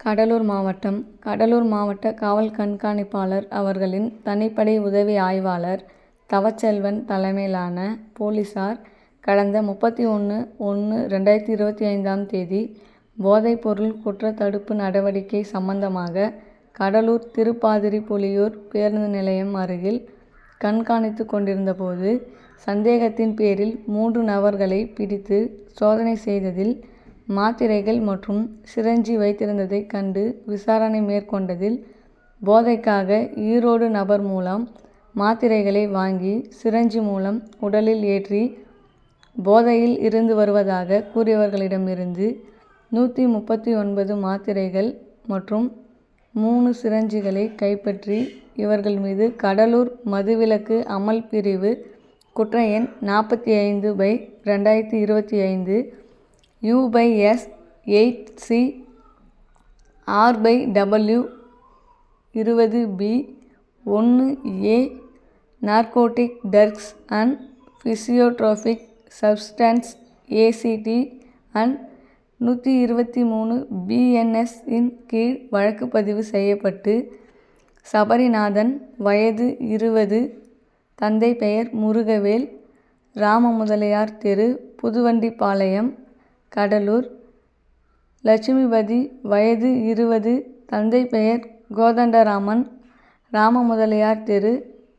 கடலூர் மாவட்டம் கடலூர் மாவட்ட காவல் கண்காணிப்பாளர் அவர்களின் தனிப்படை உதவி ஆய்வாளர் தவச்செல்வன் தலைமையிலான போலீசார் கடந்த முப்பத்தி ஒன்று ஒன்று ரெண்டாயிரத்தி இருபத்தி ஐந்தாம் தேதி போதைப்பொருள் குற்றத்தடுப்பு நடவடிக்கை சம்பந்தமாக கடலூர் திருப்பாதிரி புலியூர் பேருந்து நிலையம் அருகில் கண்காணித்து கொண்டிருந்தபோது சந்தேகத்தின் பேரில் மூன்று நபர்களை பிடித்து சோதனை செய்ததில் மாத்திரைகள் மற்றும் சிரஞ்சி வைத்திருந்ததைக் கண்டு விசாரணை மேற்கொண்டதில் போதைக்காக ஈரோடு நபர் மூலம் மாத்திரைகளை வாங்கி சிரஞ்சி மூலம் உடலில் ஏற்றி போதையில் இருந்து வருவதாக கூறியவர்களிடமிருந்து நூற்றி முப்பத்தி ஒன்பது மாத்திரைகள் மற்றும் மூணு சிரஞ்சிகளை கைப்பற்றி இவர்கள் மீது கடலூர் மதுவிலக்கு அமல் பிரிவு குற்ற எண் நாற்பத்தி ஐந்து பை ரெண்டாயிரத்தி இருபத்தி ஐந்து U by S eight C R by W இருபது பி ஒன்று A narcotic drugs and psychotropic substances act and நூற்றி இருபத்தி மூணு பிஎன்எஸ் இன் கீழ் வழக்கு பதிவு செய்யப்பட்டு சபரிநாதன் வயது இருபது தந்தை பெயர் முருகவேல் ராமமுதலியார் தெரு புதுவண்டிப்பாளையம் கடலூர். லட்சுமிபதி வயது இருபது தந்தை பெயர் கோதண்டராமன் ராமமுதலியார் தெரு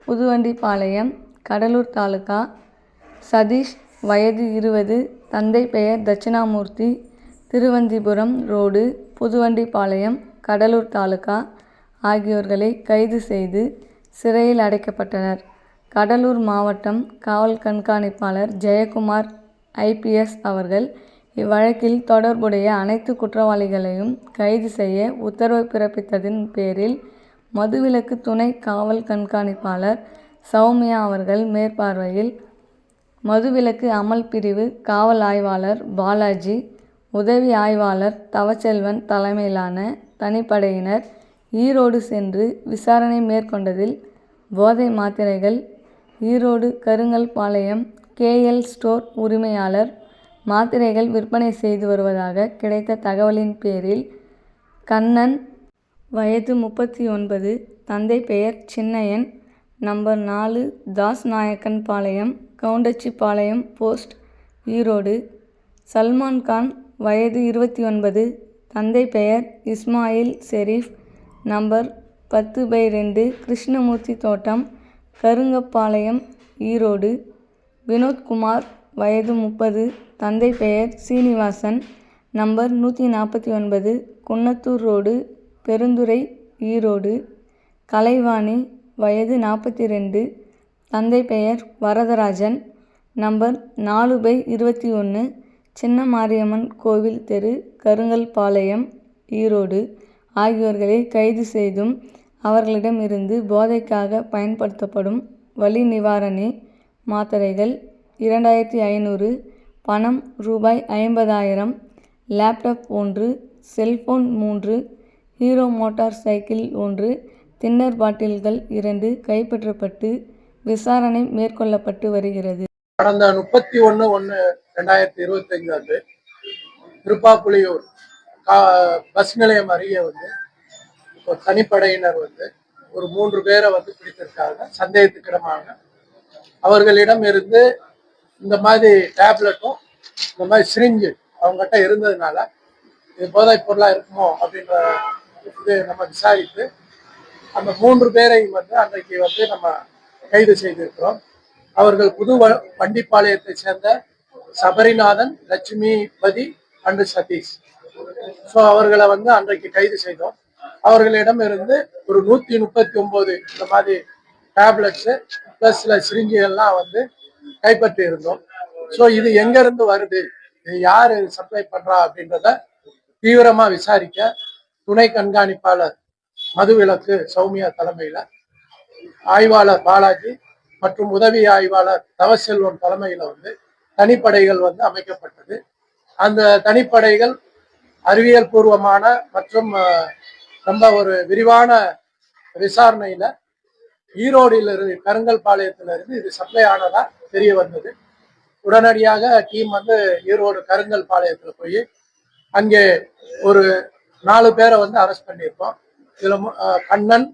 புதுவண்டிப்பாளையம் கடலூர் தாலுகா. சதீஷ் வயது இருபது தந்தை பெயர் தட்சிணாமூர்த்தி திருவந்திபுரம் ரோடு புதுவண்டிப்பாளையம் கடலூர் தாலுகா ஆகியோர்களை கைது செய்து சிறையில் அடைக்கப்பட்டனர். கடலூர் மாவட்டம் காவல் கண்காணிப்பாளர் ஜெயக்குமார் ஐபிஎஸ் அவர்கள் இவ்வழக்கில் தொடர்புடைய அனைத்து குற்றவாளிகளையும் கைது செய்ய உத்தரவு பிறப்பித்ததின் பேரில் மதுவிலக்கு துணை காவல் கண்காணிப்பாளர் சௌமியா அவர்கள் மேற்பார்வையில் மதுவிலக்கு அமல் பிரிவு காவல் ஆய்வாளர் பாலாஜி உதவி ஆய்வாளர் தவச்செல்வன் தலைமையிலான தனிப்படையினர் ஈரோடு சென்று விசாரணை மேற்கொண்டதில் போதை மாத்திரைகள் ஈரோடு கருங்கல்பாளையம் கேஎல் ஸ்டோர் உரிமையாளர் மாத்திரைகள் விற்பனை செய்து வருவதாக கிடைத்த தகவலின் பேரில் கண்ணன் வயது முப்பத்தி ஒன்பது தந்தை பெயர் சின்னையன் நம்பர் நாலு தாஸ்நாயக்கன் பாளையம் கவுண்டச்சிபாளையம் போஸ்ட் ஈரோடு. சல்மான் கான் வயது இருபத்தி ஒன்பது தந்தை பெயர் இஸ்மாயில் ஷெரீஃப் நம்பர் பத்து பை ரெண்டு கிருஷ்ணமூர்த்தி தோட்டம் கருங்கப்பாளையம் ஈரோடு. வினோத்குமார் வயது முப்பது தந்தை பெயர் சீனிவாசன் நம்பர் நூற்றி நாற்பத்தி ஒன்பது குன்னத்தூர் ரோடு பெருந்துறை ஈரோடு. கலைவாணி வயது நாற்பத்தி ரெண்டு தந்தை பெயர் வரதராஜன் நம்பர் நாலு பை இருபத்தி ஒன்று சின்ன மாரியம்மன் கோவில் தெரு கருங்கல்பாளையம் ஈரோடு. ஆகியோர்களை கைது செய்தும் அவர்களிடமிருந்து போதைக்காக பயன்படுத்தப்படும் வலி நிவாரணி மாத்திரைகள் இரண்டாயிரத்தி ஐநூறு பணம் ரூபாய் ஐம்பதாயிரம் லேப்டாப் ஒன்று செல்ஃபோன் மூன்று ஹீரோ மோட்டார் சைக்கிள் ஒன்று தின்னர் பாட்டில்கள் இரண்டு கைப்பற்றப்பட்டு விசாரணை மேற்கொள்ளப்பட்டு வருகிறது. கடந்த முப்பத்தி ஒன்று ஒன்று ரெண்டாயிரத்தி இருபத்தஞ்சு அன்று திருப்பாப்புலியூர் பஸ் நிலையம் அருகே வந்து ஒரு தனிப்படையினர் வந்து ஒரு மூன்று பேரை வந்து பிடித்திருக்காங்க. சந்தேகத்துக்கிடமாக அவர்களிடம் இருந்து இந்த மாதிரி டேப்லெட்டும் இந்த மாதிரி சிரிஞ்சு அவங்ககிட்ட இருந்ததுனால இது போதைப் பொருளாக இருக்குமோ அப்படின்ற இது நம்ம விசாரித்து அந்த மூன்று பேரையும் வந்து அன்றைக்கு வந்து நம்ம கைது செய்திருக்கிறோம். அவர்கள் புது வ- வண்டிப்பாளையத்தை சேர்ந்த சபரிநாதன் லட்சுமிபதி அண்டு சதீஷ். ஸோ அவர்களை வந்து அன்றைக்கு கைது செய்தோம். அவர்களிடம் இருந்து ஒரு நூற்றி முப்பத்தி ஒம்பது இந்த மாதிரி டேப்லெட்ஸு பிளஸ் சில சிரிஞ்சுகள்லாம் வந்து கைப்பற்றி இருந்தோம். ஸோ இது எங்க இருந்து வருது? இது யாரு சப்ளை பண்றா அப்படின்றத தீவிரமா விசாரிக்க துணை கண்காணிப்பாளர் மதுவிலக்கு சௌமியா தலைமையில ஆய்வாளர் பாலாஜி மற்றும் உதவி ஆய்வாளர் தவசெல்வம் தலைமையில வந்து தனிப்படைகள் வந்து அமைக்கப்பட்டது. அந்த தனிப்படைகள் அறிவியல் பூர்வமான மற்றும் ரொம்ப ஒரு விரிவான விசாரணையில ஈரோடில் இருந்து கருங்கல்பாளையத்துல இருந்து இது சப்ளை ஆனதா தெரிய வந்தது. உடனடியாக டீம் வந்து ஈரோடு கருங்கல்பாளையத்துல போய் அங்கே ஒரு நாலு பேரை வந்து அரெஸ்ட் பண்ணியிருக்கோம். இதுல மு- கண்ணன்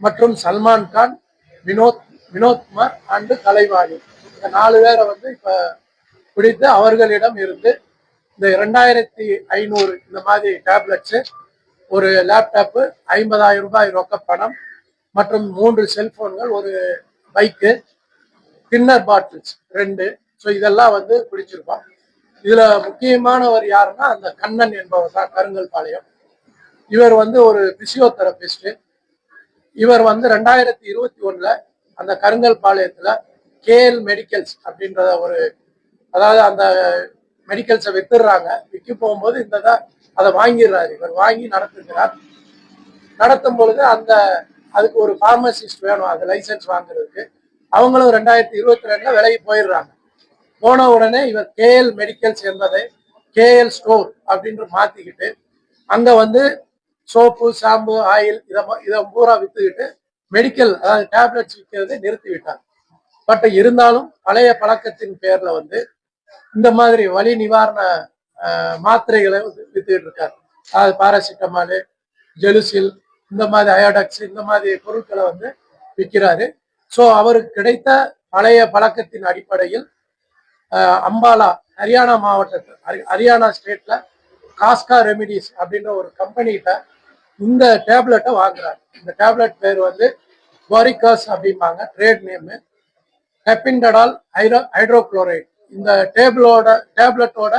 மற்றும் சல்மான் கான் வினோத் வினோத்குமார் அண்டு கலைவாணி இந்த நாலு பேரை வந்து இப்ப பிடித்து அவர்களிடம் இருந்து இந்த இரண்டாயிரத்தி ஐநூறு இந்த மாதிரி டேப்லெட்ஸ் ஒரு லேப்டாப்பு ஐம்பதாயிரம் ரூபாய் ரொக்க பணம் மற்றும் மூன்று செல்போன்கள் ஒரு பைக்கு டின்னர் பாட்டில்ஸ் ரெண்டு. ஸோ இதெல்லாம் வந்து பிடிச்சிருக்கோம். இதுல முக்கியமானவர் யாருன்னா அந்த கண்ணன் என்பவர் தான் கருங்கல் பாளையம் இவர் வந்து ஒரு பிசியோதெரபிஸ்ட் இவர் வந்து ரெண்டாயிரத்தி இருபத்தி ஒண்ணுல அந்த கருங்கல் பாளையத்துல கேஎல் மெடிக்கல்ஸ் அப்படின்றத ஒரு அதாவது அந்த மெடிக்கல்ஸை வித்துடுறாங்க. விற்க போகும்போது இந்த இதை- அதை வாங்கிடுறாரு. இவர் வாங்கி நடத்துகிறார். நடத்தும் பொழுது அந்த அதுக்கு ஒரு ஃபார்மசிஸ்ட் வேணும் அது லைசன்ஸ் வாங்குறதுக்கு. அவங்களும் ரெண்டாயிரத்தி இருபத்தி ரெண்டுல விலகி போயிடுறாங்க. போன உடனே இவர் கேஎல் மெடிக்கல்ஸ் என்பதை கேஎல் ஸ்டோர் அப்படின்று மாத்திக்கிட்டு அங்க வந்து சோப்பு ஷாம்பு ஆயில் இதை இதை பூரா வித்துக்கிட்டு மெடிக்கல் அதாவது டேப்லெட்ஸ் விற்கிறதை நிறுத்தி விட்டார் பட் இருந்தாலும் பழைய பழக்கத்தின் பேர்ல வந்து இந்த மாதிரி வலி நிவாரண மாத்திரைகளை வந்து வித்துக்கிட்டு இருக்காரு. அதாவது பாராசிட்டமாலு ஜெலுசில் இந்த மாதிரி அயோடக்ஸ் இந்த மாதிரி பொருட்களை வந்து விற்கிறாரு ஸோ அவருக்கு கிடைத்த பழைய பழக்கத்தின் அடிப்படையில் அம்பாலா ஹரியானா மாவட்டத்தில் ஹரியானா ஸ்டேட்ல காஸ்கா ரெமிடிஸ் அப்படின்ற ஒரு கம்பெனிகிட்ட இந்த டேப்லெட்டை வாங்குறாரு. இந்த டேப்லெட் பேர் வந்து பாரிகாஸ் அப்படிம்பாங்க ட்ரேட் நேமு. ஹெப்பின்டடால் ஹைட்ரோ ஹைட்ரோக்ளோரைட் இந்த டேபிளோட டேப்லெட்டோட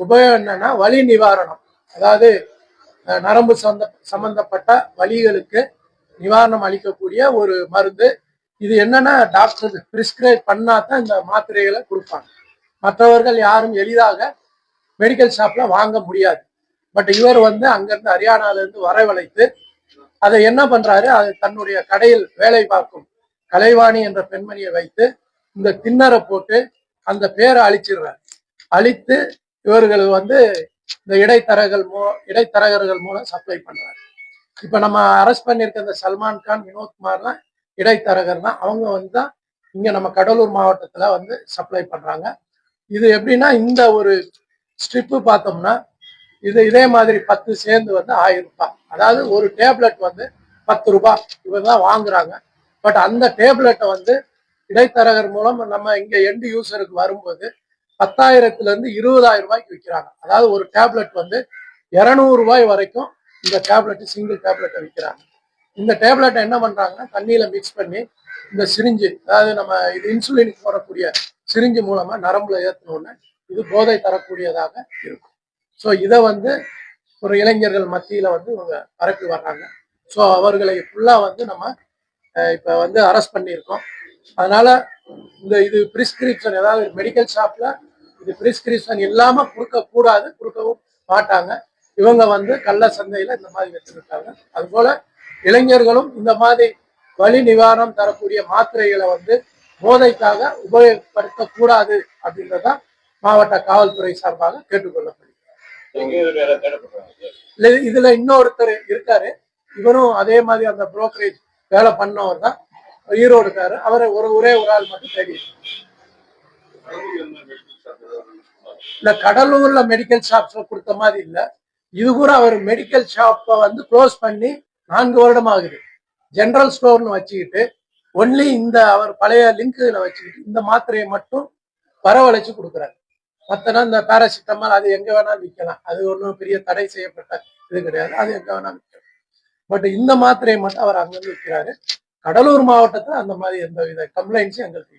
உபயோகம் என்னன்னா வலி நிவாரணம். அதாவது நரம்பு சந்த சம்பந்தப்பட்ட வழிகளுக்கு நிவாரணம் அளிக்கக்கூடிய ஒரு மருந்து. இது என்னன்னா டாக்டர் பிரிஸ்கிரைப் பண்ணா தான் இந்த மாத்திரைகளை கொடுப்பாங்க. மற்றவர்கள் யாரும் எளிதாக மெடிக்கல் ஷாப்ல வாங்க முடியாது. பட் இவர் வந்து அங்கிருந்து ஹரியானாலிருந்து வரவழைத்து அதை என்ன பண்றாரு? அது தன்னுடைய கடையில் வேலை பார்க்கும் கலைவாணி என்ற பெண்மணியை வைத்து இந்த திண்ணரை போட்டு அந்த பேரை அழிச்சிடுறாரு. அழித்து இவர்கள் வந்து இந்த இடைத்தரகர்கள் மூ இடைத்தரகர்கள் மூலம் சப்ளை பண்றாரு. இப்ப நம்ம அரெஸ்ட் பண்ணியிருக்க இந்த சல்மான் கான் வினோத்குமார்லாம் இடைத்தரகர் தான் அவங்க வந்து தான் இங்க நம்ம கடலூர் மாவட்டத்துல வந்து சப்ளை பண்றாங்க. இது எப்படின்னா இந்த ஒரு ஸ்ட்ரிப்பு பார்த்தோம்னா இது இதே மாதிரி பத்து சேர்ந்து வந்து ஆயிரம் ரூபாய். அதாவது ஒரு டேப்லெட் வந்து பத்து ரூபாய் இவங்க தான் வாங்குறாங்க. பட் அந்த டேப்லெட்டை வந்து இடைத்தரகர் மூலம் நம்ம இங்க எண்டு யூசருக்கு வரும்போது பத்தாயிரத்துல இருந்து இருபதாயிரம் ரூபாய்க்கு விற்கிறாங்க அதாவது ஒரு டேப்லெட் வந்து இருநூறு ரூபாய் வரைக்கும் இந்த டேப்லெட் சிங்கிள் டேப்லெட்டை விற்கிறாங்க இந்த டேப்லெட்டை என்ன பண்றாங்கன்னா தண்ணியில மிக்ஸ் பண்ணி இந்த சிரிஞ்சு அதாவது நம்ம இது இன்சுலினுக்கு போடக்கூடிய சிரிஞ்சு மூலமா நரம்புல ஏற்றணும்னு இது போதை தரக்கூடியதாக இருக்கும். ஸோ இதை வந்து ஒரு இளைஞர்கள் மத்தியில வந்து இவங்க பரப்பி வர்றாங்க. ஸோ அவர்களை ஃபுல்லா வந்து நம்ம இப்போ இப்ப வந்து அரெஸ்ட் பண்ணியிருக்கோம். அதனால இந்த இது பிரிஸ்கிரிப்ஷன் ஏதாவது மெடிக்கல் ஷாப்ல இது பிரிஸ்கிரிப்ஷன் இல்லாம கொடுக்க கூடாது கொடுக்கவும் மாட்டாங்க. இவங்க வந்து கள்ள சந்தையில இந்த மாதிரி வச்சிருக்காங்க. அதுபோல இளைஞர்களும் இந்த மாதிரி வலி நிவாரணம் தரக்கூடிய மாத்திரைகளை வந்து போதைக்காக உபயோகப்படுத்தக்கூடாது அப்படின்றதான் மாவட்ட காவல்துறை சார்பாக கேட்டுக்கொள்ளப்படுகிறது. இதுல இன்னொருத்தர் இருக்காரு. இவரும் அதே மாதிரி அந்த புரோக்கரேஜ் வேலை பண்ணவர் தான். ஈரோடுக்காரு அவரை ஒரு ஒரே ஒரு ஆள் மட்டும் தெரியும் இல்ல கடலூர்ல மெடிக்கல் ஷாப்ஸ்ல கொடுத்த மாதிரி இல்ல. இது கூட அவர் மெடிக்கல் ஷாப்பை வந்து க்ளோஸ் பண்ணி நான்கு வருடம் ஆகுது. ஜெனரல் ஸ்டோர்னு வச்சுக்கிட்டு ஒன்லி இந்த அவர் பழைய லிங்க்ல வச்சுக்கிட்டு இந்த மாத்திரையை மட்டும் வரவழைச்சு கொடுக்குறாரு. மத்தனா இந்த பேராசிட்டமால் அது எங்க வேணாலும் விற்கலாம். அது ஒன்றும் பெரிய தடை செய்யப்பட்ட இது கிடையாது. அது எங்க வேணாலும் விற்கலாம். பட் இந்த மாத்திரையை மட்டும் அவர் அங்கிருந்து விற்கிறாரு. கடலூர் மாவட்டத்துல அந்த மாதிரி எந்த வித கம்ப்ளைண்ட்ஸும் எங்களுக்கு